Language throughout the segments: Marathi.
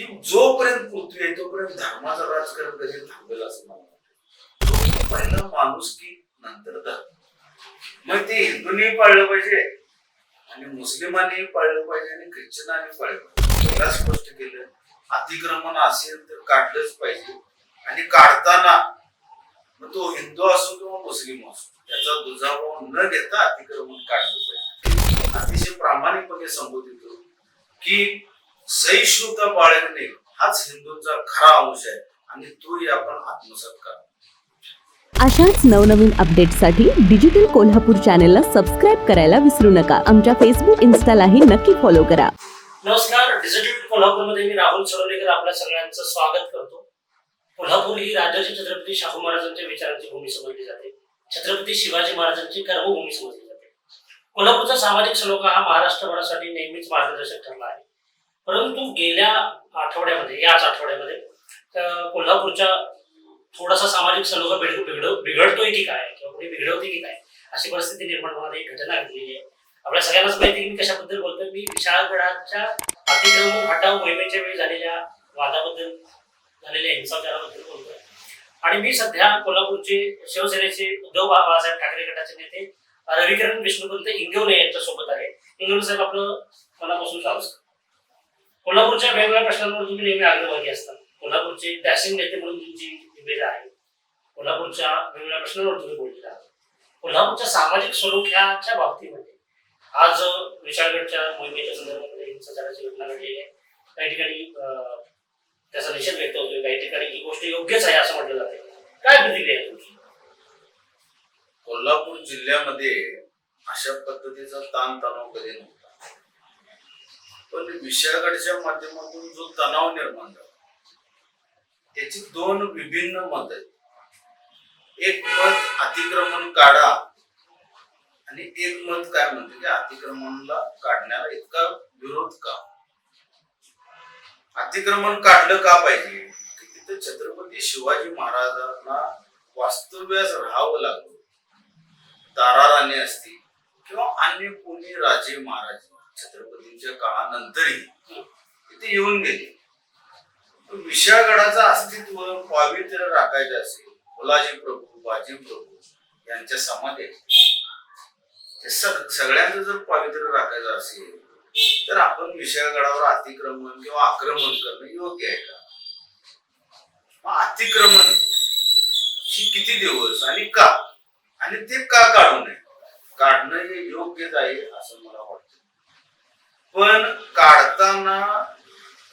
की जोपर्यंत पृथ्वी आहे तोपर्यंत धर्माचं राजकारण कधी थांबेल असं मला वाटतं. तो पहिला माणूस की नंतर धर्म. मग ते हिंदूंनी पाळलं पाहिजे आणि मुस्लिमांनी पाळलं पाहिजे आणि ख्रिश्चनांनी पाळलं पाहिजे. स्पष्ट केलं अतिक्रमण असेल तर काढलंच पाहिजे. आणि काढताना मग तो हिंदू असो किंवा मुस्लिम असो त्याचा दुजाभाव न घेता अतिक्रमण काढलं पाहिजे. अतिशय प्रामाणिकपणे संबोधित की सहिष्णुता बाळगणे हाच हिंदूंचा खरा अंश आहे आणि तोही आपण आत्मसात करा अशाच नवनवीन अपडेट्ससाठी डिजिटल कोल्हापूर चॅनेलला सबस्क्राईब करायला विसरू नका. आमच्या फेसबुक इन्स्टालाही नक्की फॉलो करा. नमस्कार. डिजिटल कोल्हापूरमध्ये मी राहुल सरोलेकर आपल्या सगळ्यांचं स्वागत करतो. कोल्हापूर ही राजाची छत्रपती शाहू महाराजांच्या विचारांची भूमी समजली जाते. छत्रपती शिवाजी महाराजांची कर्मभूमी समजली जाते. कोल्हापूरचा सामाजिक सलोखा हा महाराष्ट्रभरासाठी नेहमीच मार्गदर्शक ठरला आहे. परंतु गेल्या आठवड्यामध्ये याच आठवड्यामध्ये कोल्हापूरच्या थोडासा सामाजिक सलोखा बिघड बिघड- बिघडतोय की काय? किंवा कोणी बिघडवते की काय? अशी परिस्थिती निर्माण होणारी एक घटना घडलेली आहे. आपल्या सगळ्यांनाच माहिती की मी कशाबद्दल बोलतोय? मी विशाळगडाच्या अतिक्रमण हटाव मोहिमेच्या वेळी झालेल्या वादाबद्दल झालेल्या हिंसाचाराबद्दल बोलतोय. आणि मी सध्या कोल्हापूरचे शिवसेनेचे उद्धव बाळासाहेब ठाकरे गटाचे नेते रविकिरण विष्णुपंत इंगवणे यांच्या सोबत आहे. इंगवणे साहेब आपलं मनापासून स्वागत. कोल्हापूरच्या वेगवेगळ्या प्रश्नांवर तुम्ही नेहमी आग्रहभागी असता. कोल्हापूरचे डॅशिंग नेते म्हणून तुमची इमेज आहे. कोल्हापूरच्या वेगवेगळ्या प्रश्नांवर तुम्ही बोललेला आहात. कोल्हापूरच्या सामाजिक स्वरूपाच्या बाबतीमध्ये आज विशाळगडच्या मोहिमेच्या संदर्भामध्ये हिंसाचाराची घटना घडलेली आहे. काही ठिकाणी त्याचा निषेध व्यक्त होतोय. काही ठिकाणी ही गोष्ट योग्यच आहे असं म्हटलं जाते काय प्रतिक्रिया तुमची? कोल्हापूर जिल्ह्यामध्ये अशा पद्धतीचा ताण तणाव कधी नव्हता. पण विशाळगडच्या माध्यमातून जो तणाव निर्माण झाला त्याची दोन विभिन्न मत आहेत. एक मत अतिक्रमण काढा आणि एक मत काय म्हणते की अतिक्रमणला काढण्याला इतका विरोध का? अतिक्रमण काढलं का पाहिजे? की तिथे छत्रपती शिवाजी महाराजांना वास्तव्यास राहावं लागलं. ताराराणी असतील किंवा अन्य कोणी राजे महाराज. छत्रपतींच्या काळानंतरही तिथे येऊन गेले. विशाळगडाचं अस्तित्व पावित्र्य राखायचं असेल मुलाजी प्रभू बाजी प्रभू यांच्या समाधी ते सग सगळ्यांचं जर पावित्र्य राखायचं असेल तर आपण विशाळगडावर अतिक्रमण किंवा आक्रमण करणं योग्य आहे का? मग अतिक्रमण ही किती दिवस आणि का? आणि ते का काढू नये? काढणं हे योग्यच आहे असं मला वाटतं. पण काढताना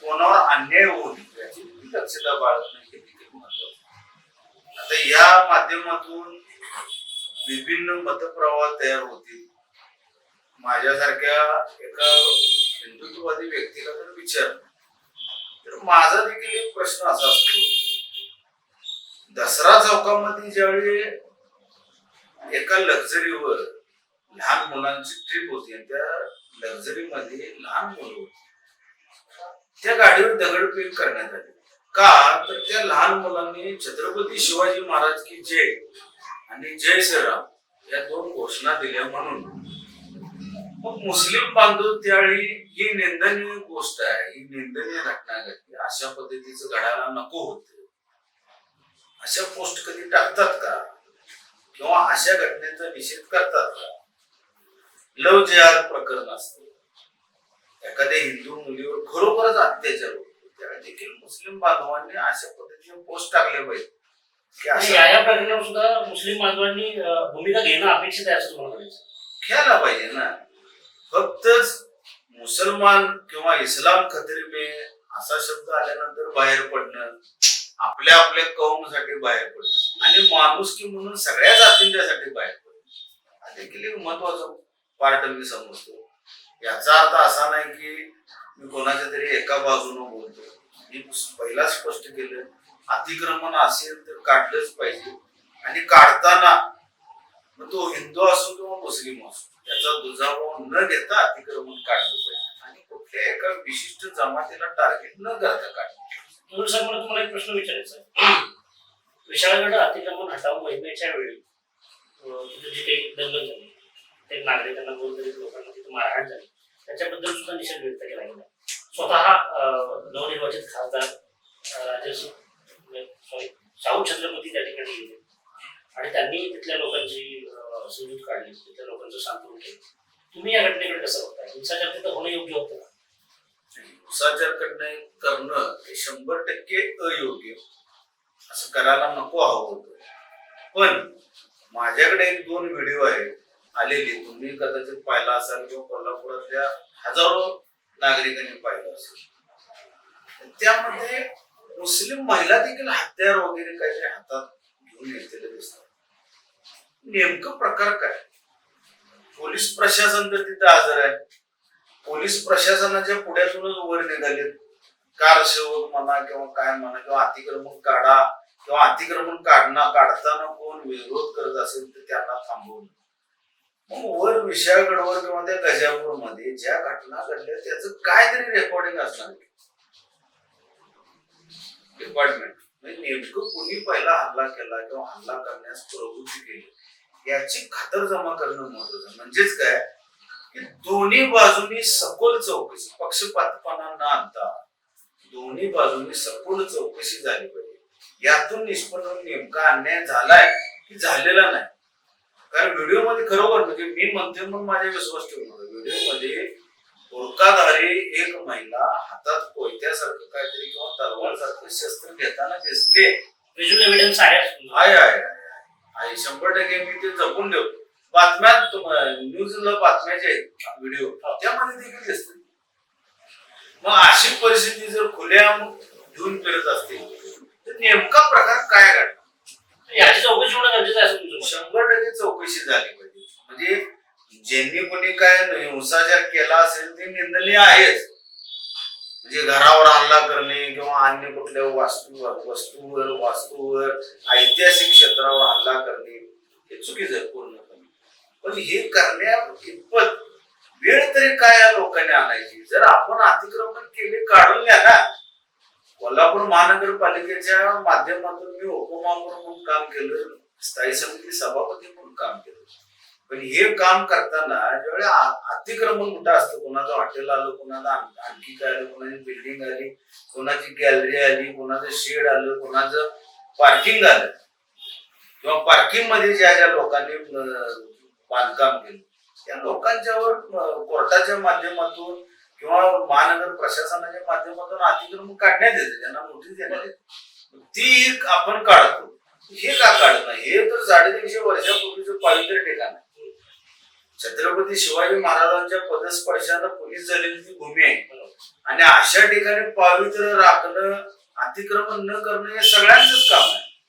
कोणावर अन्याय होऊ नये याची दक्षता नाही हे देखील महत्वाचं आता या माध्यमातून विभिन्न मतप्रवाह तयार होतील. माझ्यासारख्या एका हिंदुत्ववादी व्यक्तीला जर विचार तर माझा देखील एक प्रश्न असा असतो. दसरा चौकामध्ये ज्यावेळी एका लक्झरीवर लहान मुलांची ट्रिप होती आणि त्या लक्झरी मध्ये लहान मुलं होती. त्या गाडीवर दगडफेक करण्यात आली. का? तर त्या लहान मुलांनी छत्रपती शिवाजी महाराज की जय आणि जय श्रीराम या दोन घोषणा दिल्या म्हणून. मग मुस्लिम बांधव त्यावेळी ही निंदनीय गोष्ट आहे ही निंदनीय घटना घडली अशा पद्धतीचं घडायला नको होत. अशा पोस्ट कधी टाकतात का? किंवा अशा घटनेचा निषेध करतात का? लव जिहाद प्रकरण असतं. एखाद्या हिंदू मुलीवर खरोखरच अत्याचार होतो. त्यावेळी देखील मुस्लिम बांधवांनी अशा पद्धतीने पोस्ट टाकले पाहिजे. आणि या या प्रकरणावर सुद्धा मुस्लिम बांधवांनी अं, भूमिका घेणं अपेक्षित आहे असं तुम्हाला म्हणायचं घ्यायला पाहिजे ना. फक्तच मुसलमान किंवा इस्लाम खतरी असा शब्द आल्यानंतर बाहेर पडणं आपल्या आपल्या कौमसाठी बाहेर पडणं आणि माणुसकी म्हणून सगळ्या जातींच्यासाठी बाहेर पडणं हा देखील एक महत्त्वाचा पार्ट मी समजतो. याचा अर्थ असा नाही की मी कोणाच्या तरी एका बाजूनं बोलतो. मी पहिला स्पष्ट केलं अतिक्रमण असेल तर काढलंच पाहिजे. आणि काढताना मग तो हिंदू असो किंवा मुस्लिम असो त्याचा दुजाभाव न घेता अतिक्रमण काढलं पाहिजे. आणि कुठल्या एका विशिष्ट जमातीला टार्गेट न करता काढलं म्हणून सर मला तुम्हाला एक प्रश्न विचारायचा विशाळगड अतिक्रमण हटाव महिन्याच्या वेळी तिथे जे काही दंगल झाली. ते नागरिकांना गोरगरीब लोकांना तिथे मारहाण झाली. त्याच्याबद्दल सुद्धा निषेध व्यक्त केला गेला. स्वतः नवनिर्वाचित खासदार राजेश म्हणजे, सॉरी शाहू छत्रपती त्या ठिकाणी गेले. आणि त्यांनी तिथल्या लोकांची समजूत काढली तिथल्या लोकांचं सांत्वन केलं. तुम्ही या घटनेकडे कसं बघताय? हिंसाचार तिथं होणं योग्य होतं का? हिंसाचार करणे करणं हे शंभर टक्के अयोग्य. असं करायला नको हवं होतं पण माझ्याकडे एक दोन व्हिडिओ आहेत. आलेली तुम्ही कदाचित पाहिला असाल किंवा कोल्हापुरातल्या हजारो नागरिकांनी पाहिलं असेल. त्यामध्ये मुस्लिम महिला देखील हत्यार वगैरे काहीतरी हातात घेऊन घेतलेले दिसतात. नेमकं प्रकार काय? पोलीस प्रशासन तर तिथं हजर आहे. पोलीस प्रशासनाच्या पुढ्यातूनच वर निघालेत. कार सेवक म्हणा किंवा काय म्हणा किंवा अतिक्रमण काढा किंवा अतिक्रमण काढणं काढताना कोण विरोध करत असेल तर त्यांना थांबवून वर विशाळगडवर किंवा त्या गजापूरमध्ये ज्या घटना घडल्या त्याचं काहीतरी रेकॉर्डिंग असणार. डिपार्टमेंट म्हणजे नेमकं कोणी पहिला हल्ला केला किंवा हल्ला करण्यास प्रवृत्ती केली याची खातर जमा करणं महत्वाचं म्हणजेच काय? की दोन्ही बाजूनी सखोल चौकशी पक्षपातपणा न आणता दोन्ही बाजूनी सखोल चौकशी झाली पाहिजे. यातून निष्पन्न नेमका अन्याय झालाय की झालेला नाही? कारण व्हिडिओमध्ये खरोखर म्हणजे मी म्हणते म्हणून माझ्या विश्वास ठेवू नका. व्हिडिओमध्ये बुरकाधारी एक महिला हातात कोयत्यासारखं काहीतरी किंवा तलवार सारखं शस्त्र घेताना दिसले. व्हिज्युअल एव्हिडन्स आहे. आहे आहे आहे. शंभर टक्के मी ते जपून ठेवतो. बातम्यात न्यूजला बातम्या जे आहेत व्हिडिओ त्यामध्ये देखील दिसते मग अशी परिस्थिती जर खुल्या घेऊन फिरत असतील तर नेमका प्रकार काय घडला याची चौकशी होणं गरजेचं आहे असं तुमचं मत. शंभर टक्के चौकशी झाली पाहिजे. म्हणजे ज्यांनी कोणी काय हिंसाचार केला असेल ते निंदनीय आहेच. म्हणजे घरावर हल्ला करणे किंवा अन्य कुठल्या वास्तूवर वस्तूवर वास्तूवर ऐतिहासिक क्षेत्रावर हल्ला करणे हे चुकीचं आहे पूर्णपणे. पण हे करण्या इतपत वेळ तरी काय या लोकांनी आणायची? जर आपण अतिक्रमण केले काढून घ्या ना. कोल्हापूर महानगरपालिकेच्या माध्यमातून मी उपमहापौर म्हणून काम केलं. स्थायी समिती सभापती म्हणून काम केलं पण हे काम करताना ज्यावेळी अतिक्रमण कुठं असतं? कोणाचं हॉटेल आलं कोणाला आणखी काय आलं कोणाची बिल्डिंग आली कोणाची गॅलरी आली कोणाचं शेड आलं कोणाचं पार्किंग आलं. किंवा पार्किंगमध्ये ज्या ज्या लोकांनी बांधकाम केलं त्या लोकांच्यावर कोर्टाच्या माध्यमातून किंवा महानगर प्रशासनाच्या माध्यमातून अतिक्रमण काढण्यात येते. त्यांना नोटीस देण्यात येते. ती एक आपण काढतो. हे का काढणं हे तर साडेतीनशे वर्षापूर्वीचं पवित्र ठिकाण आहे. छत्रपती शिवाजी महाराजांच्या पदस्पर्शानं पोलीस झालेली ती भूमी आहे. आणि अशा ठिकाणी पवित्र राखणं अतिक्रमण न करणं हे सगळ्यांचंच काम आहे.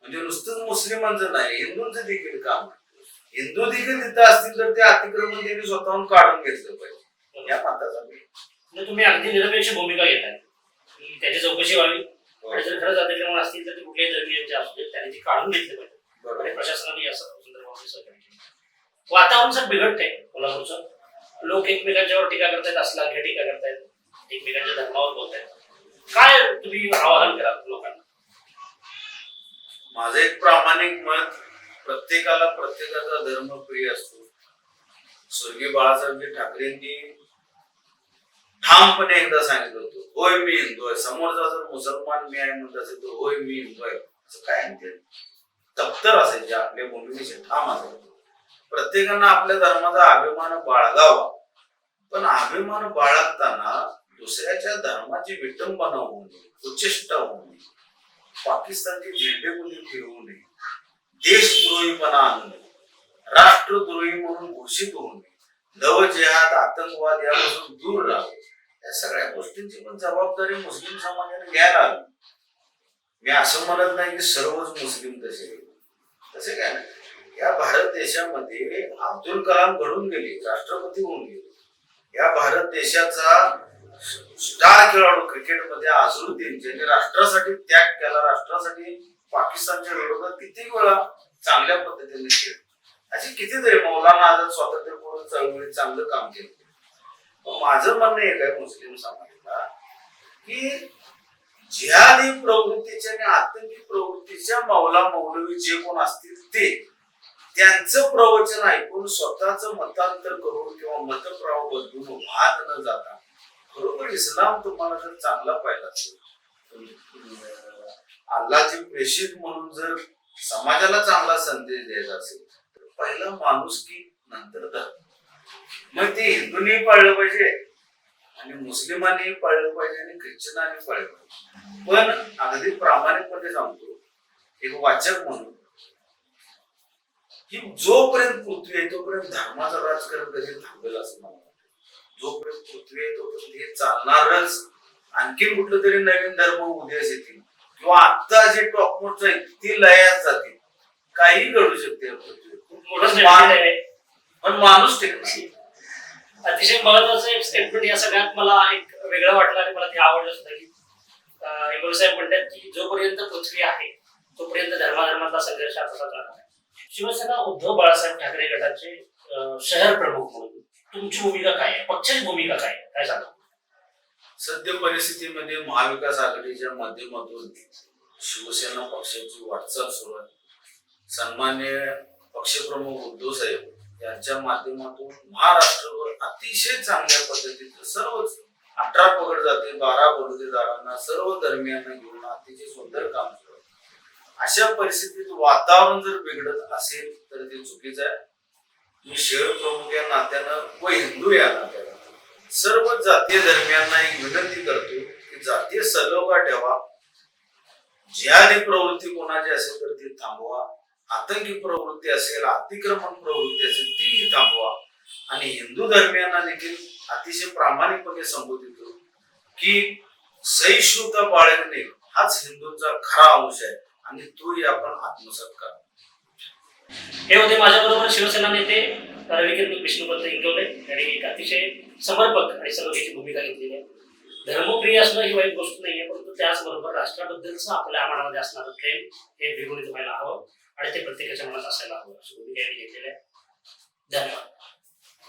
म्हणजे नुसतंच मुस्लिमांचं नाही हिंदूंचं देखील काम आहे. हिंदू देखील तिथं असतील तर ते अतिक्रमण त्यांनी स्वतःहून काढून घेतलं पाहिजे. या मताचा मी म्हणजे तुम्ही अगदी निरपेक्ष भूमिका घेताय. त्याची चौकशी व्हावी. आणि जर खरंच अतिक्रमण असतील तर ते कुठल्याही धर्मीयांचे असू देत त्यांनी ती काढून घेतली पाहिजे. बरोबर. आणि प्रशासनाने या संदर्भामध्ये सहकार्य केलं. वातावरण सर बिघडतंय कोल्हापूरचं. लोक एकमेकांच्यावर टीका करतायत असला घे टीका करतायत एकमेकांच्या धर्मावर बोलतायत. काय तुम्ही आवाहन कराल लोकांना? माझं एक प्रामाणिक मत प्रत्येकाला प्रत्येकाचा धर्म प्रिय असतो. स्वर्गीय बाळासाहेबजी ठाकरेंनी ठामपणे एकदा सांगितलं होतं होय मी हिंदू आहे समोरचा जर मुसलमान मी आहे म्हणत असेल तर होय मी हिंदू आहे असं काय म्हणते दप्तर असायचे आपल्या भूमिकेचे ठाम असायचे. प्रत्येकानं आपल्या धर्माचा अभिमान बाळगावा. पण अभिमान बाळगताना दुसऱ्याच्या धर्माची विटंबना होऊ नये उच्चिष्टा होऊ नये. पाकिस्तानचे झेंडे कोणी फिरवू नये. देशद्रोहीपणा आणू नये. राष्ट्रद्रोही म्हणून घोषित होऊ नये. नव जेहाद आतंकवाद यापासून दूर राहावे. या सगळ्या गोष्टींची पण जबाबदारी मुस्लिम समाजाने घ्यायला हवी. मी असं म्हणत नाही की सर्वच मुस्लिम तसे तसे काय नाही. या भारत देशामध्ये अब्दुल कलाम घडून गेले राष्ट्रपती होऊन गेले. या भारत देशाचा स्टार खेळाडू क्रिकेटमध्ये अझरुद्दीन ज्यांनी राष्ट्रासाठी त्याग केला राष्ट्रासाठी पाकिस्तानच्या विरोधात किती वेळा चांगल्या पद्धतीने खेळ. अशी कितीतरी मौलाना आझाद स्वातंत्र्यपूर्व चळवळीत चांगलं काम केलं. माझं म्हणणं एक आहे मुस्लिम समाजाला की जिहादी प्रवृत्तीच्या आणि आतंकी प्रवृत्तीच्या मौला मौलवी जे कोण असतील ते त्यांचं प्रवचन ऐकून स्वतःच मतांतर करून किंवा मतप्रवाह बदलून वाद न जाता खरोखर इस्लाम तुम्हाला जर चांगला पाहिला असेल तर अल्लाचे प्रेषित म्हणून जर समाजाला चांगला संदेश द्यायचा असेल तर पहिला माणूस की नंतर धर्म? मग ते हिंदूंनी पाळलं पाहिजे. आणि मुस्लिमांनी पाळलं पाहिजे आणि ख्रिश्चनांनी पाळलं पाहिजे. पण अगदी प्रामाणिकपणे सांगतो एक वाचक म्हणून की जोपर्यंत पृथ्वी आहे तोपर्यंत धर्माचं राजकारण कधी थांबेल असं मला वाटतं. जोपर्यंत पृथ्वी आहे तोपर्यंत हे चालणारच आणखी कुठलं तरी नवीन धर्म उदयास येतील. किंवा आता जे टॉपमोस्ट आहेत ती लयात जातील. काही घडू शकते आहे. पण माणूस टिकणार अतिशय महत्वाचं एक स्टेटमेंट या सगळ्यात मला एक वेगळं वाटलं आणि मला ते आवडलं सुद्धा की अं, साहेब म्हणतात की जोपर्यंत पृथ्वी आहे तोपर्यंत धर्माधर्माचा संघर्ष असाच जाणार आहे. शिवसेना उद्धव बाळासाहेब ठाकरे गटाचे शहर प्रमुख म्हणून तुमची भूमिका काय आहे? पक्षाची भूमिका काय आहे? काय सांगा सद्य परिस्थितीमध्ये महाविकास आघाडीच्या माध्यमातून शिवसेना पक्षाची वाटचाल सुरू आहे. सन्मान्य पक्षप्रमुख उद्धव साहेब यांच्या माध्यमातून महाराष्ट्रभर अतिशय चांगल्या पद्धतीचं सर्वच अठरा पगड जाते बारा बलुतेदारांना सर्व धर्मियांना घेऊन अतिशय सुंदर काम सुरू अशा परिस्थितीत वातावरण जर बिघडत असेल तर ते चुकीचं आहे. मी शहर प्रमुख या नात्यानं व हिंदू या नात्यानं सर्व जातीय धर्मियांना एक विनंती करतो की जातीय सलोखा ठेवा. ज्या प्रवृत्ती कोणाची असेल तर ती थांबवा. आतंकी प्रवृत्ती असेल अतिक्रमण प्रवृत्ती असेल ती थांबवा आणि हिंदू धर्मियांना देखील अतिशय प्रामाणिकपणे संबोधित करू. की सहिष्णुता बाळगणे हाच हिंदूंचा खरा अंश आहे आणि तोही आपण आत्मसात करा. हे होते माझ्याबरोबर शिवसेना नेते रविकिरण विष्णुपंत इंगवले यांनी एक अतिशय समर्पक आणि सलोख्याची भूमिका घेतलेली आहे. धर्मप्रिय असणं ही वाईट गोष्ट नाही आहे परंतु त्याचबरोबर राष्ट्राबद्दलचं आपल्या मनामध्ये असणारं प्रेम हे द्विगुणित व्हायला हवं. आणि ते प्रत्येकाच्या मनात असायला हवं. असं भूमिका यांनी घेतलेलं आहे. धन्यवाद.